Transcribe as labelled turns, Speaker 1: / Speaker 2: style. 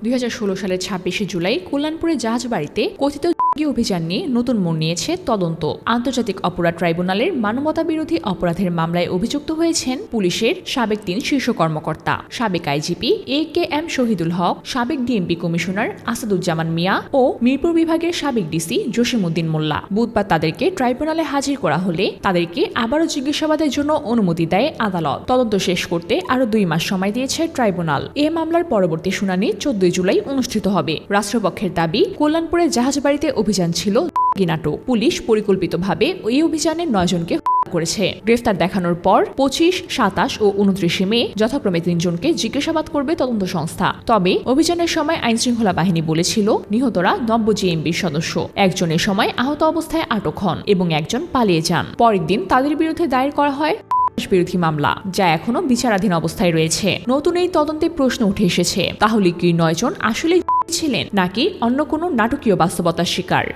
Speaker 1: দুই হাজার ষোল সালের ছাব্বিশে জুলাই কল্যাণপুরে জাহাজবাড়িতে কথিত জঙ্গি অভিযান নিয়ে নতুন মোড় নিয়েছে তদন্ত। আন্তর্জাতিক অপরাধ ট্রাইব্যুনালের মানবতা বিরোধী অপরাধের মামলায় অভিযুক্ত হয়েছেন পুলিশের সাবেক তিন শীর্ষ কর্মকর্তা। সাবেক IGP A K M Shahidul Haque, সাবেক ডিএমপি কমিশনার আসাদুজ্জামান মিয়া ও মিরপুর বিভাগের সাবেক ডিসি জসিমউদ্দিন মোল্লা। বুধবার তাদেরকে ট্রাইব্যুনালে হাজির করা হলে তাদেরকে আবারও জিজ্ঞাসাবাদের জন্য অনুমতি দেয় আদালত। তদন্ত শেষ করতে আরও দুই মাস সময় দিয়েছে ট্রাইব্যুনাল। এ মামলার পরবর্তী শুনানি চোদ্দই জুলাই অনুষ্ঠিত হবে। রাষ্ট্রপক্ষের দাবি কল্যাণপুরে জাহাজবাড়িতে অভিযান ছিল নাটক। পুলিশ পরিকল্পিতভাবে ওই অভিযানে নয়জনকে করেছে। গ্রেফতার দেখানোর পর পঁচিশ, সাতাশ ও উনত্রিশে মে যথাক্রমে তিনজনকে জিজ্ঞাসাবাদ করবে তদন্ত সংস্থা। তবে অভিযানের সময় আইনশৃঙ্খলা বাহিনী বলেছিল, নিহতরা নব্য জিএমবির সদস্য। একজনের সময় আহত অবস্থায় আটক হন এবং একজন পালিয়ে যান। পরের দিন তাদের বিরুদ্ধে দায়ের করা হয় বিরোধী মামলা, যা এখনও বিচারাধীন অবস্থায় রয়েছে। নতুন এই তদন্তে প্রশ্ন উঠে এসেছে, তাহলে কি নয়জন আসলে ছিলেন নাকি অন্য কোনো নাটকীয় বাস্তবতার শিকার?